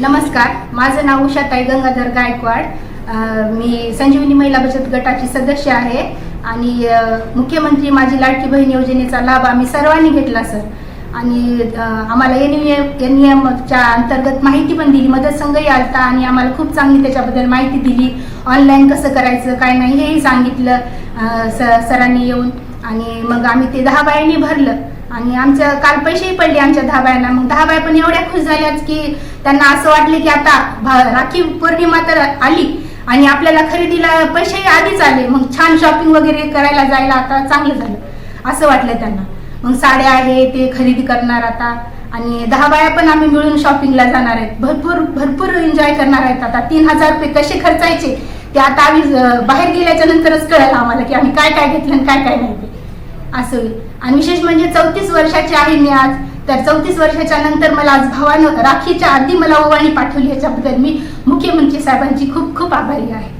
नमस्कार माझं नाव उषाताई गंगाधर गायकवाड. मी संजीवनी महिला बचत गटाची सदस्य आहे आणि मुख्यमंत्री माझी लाडकी बहीण योजनेचा लाभ आम्ही सर्वांनी घेतला सर. आणि आम्हाला एन एन एमच्या अंतर्गत माहिती पण दिली मदत संघही आलता आणि आम्हाला खूप चांगली त्याच्याबद्दल माहिती दिली. ऑनलाईन कसं करायचं काय नाही हेही सांगितलं सरांनी येऊन. आणि मग आम्ही ते दहा बायांनी भरलं. आणि आमच्या काल पैसेही पडले आमच्या दहा मग दहा बाया पण एवढ्या खुश झाल्याच की त्यांना असं वाटले की आता भा- राखी पौर्णिमा तर आली आणि आपल्याला खरेदीला पैसेही आधीच आले. मग छान शॉपिंग वगैरे करायला जायला आता चांगलं झालं. असं वाटलं त्यांना. मग साड्या आहे ते खरेदी करणार आता. आणि दहा बाया पण आम्ही मिळून शॉपिंगला जाणार आहेत. भरपूर भरपूर एन्जॉय करणार आहेत आता. तीन हजार रुपये कसे खर्चायचे ते आता आम्ही बाहेर गेल्याच्या नंतरच कळलं आम्हाला की आम्ही काय काय घेतलं आणि काय काय नाही ते. असं होईल आणि विशेष म्हणजे चौतीस वर्षाची आहे मी आज. तर चौतीस वर्षाच्या नंतर मला आज भावानं राखीच्या आधी मला ओवाळणी पाठवली. याच्याबद्दल मी मुख्यमंत्री साहेबांची खूप खूप आभारी आहे.